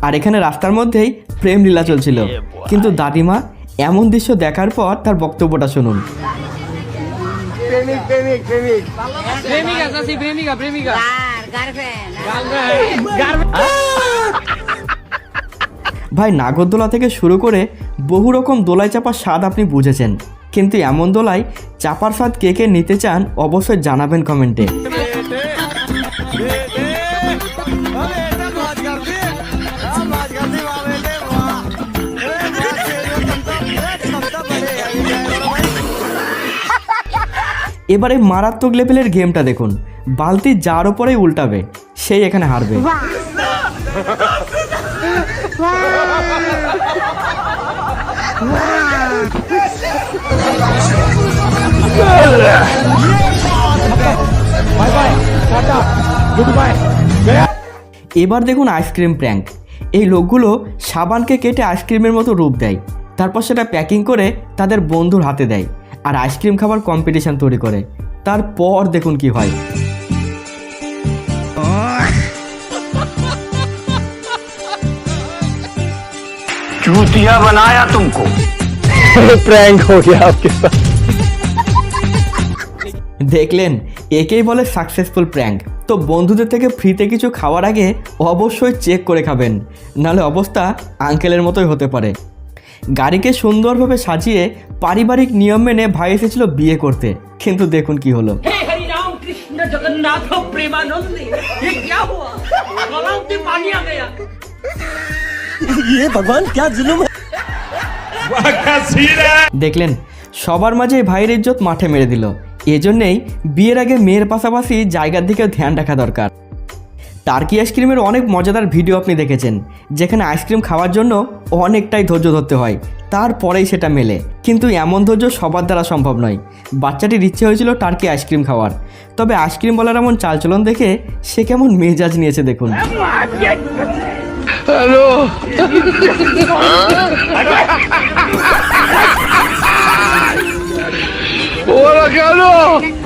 আর এখানে রাস্তার মধ্যেই প্রেম লীলা চলছিল কিন্তু দাদিমা এমন দৃশ্য দেখার পর তার বক্তব্যটা শুনুন প্রেমিকা চাচি প্রেমিকা প্রেমিকা ভাই নাগরদোলা থেকে শুরু করে বহু রকম দোলায় চাপার স্বাদ আপনি বুঝেছেন কিন্তু এমন দোলায় চাপার স্বাদ কে কে নিতে চান অবশ্যই জানাবেন কমেন্টে এবারে মারাত্মক লেভেলের গেমটা দেখুন। বালতি যার ওপরেই উল্টাবে সেই এখানে হারবে। এবার দেখুন আইসক্রিম প্র্যাঙ্ক এই লোকগুলো সাবানকে কেটে আইসক্রিমের মতো রূপ দেয়। তারপর সেটা প্যাকিং করে তাদের বন্ধুর হাতে দেয় আর আইসক্রিম খাবার কম্পিটিশন তৈরি করে তারপর দেখুন কি হয় चूतिया बनाया तुमको प्रैंक हो गया आपके साथ দেখলেন একেই বলে সাকসেসফুল প্র্যাঙ্ক তো বন্ধুদের থেকে ফ্রিতে কিছু খাওয়ার আগে অবশ্যই চেক করে খাবেন নাহলে অবস্থা আঙ্কেলের মতোই হতে পারে গাড়িকে সুন্দরভাবে সাজিয়ে পারিবারিক নিয়ম মেনে ভাই এসেছিল বিয়ে করতে কিন্তু দেখুন কি হলো हे हरि राम कृष्ण जगन्नाथ प्रेमानंद ये क्या हुआ गलाव से पानी आ गया ये भगवान क्या जुलुम है দেখলেন সবার মাঝে এই ভাইয়ের ইজ্জত মাঠে মেরে দিল এজন্যেই বিয়ের আগে মেয়ের পাশাপাশি জায়গার দিকেও ধ্যান রাখা দরকার টার্কি আইসক্রিমের অনেক মজাদার ভিডিও আপনি দেখেছেন, যেখানে আইসক্রিম খাওয়ার জন্য অনেকটাই ধৈর্য ধরতে হয়, তারপরেই সেটা মেলে। কিন্তু এমন ধৈর্য সবার দ্বারা সম্ভব নয়। বাচ্চাটির ইচ্ছে হয়েছিল টার্কি আইসক্রিম খাওয়ার। তবে আইসক্রিম বলার এমন চালচলন দেখে সে কেমন মেজাজ নিয়েছে দেখুন। cabrón.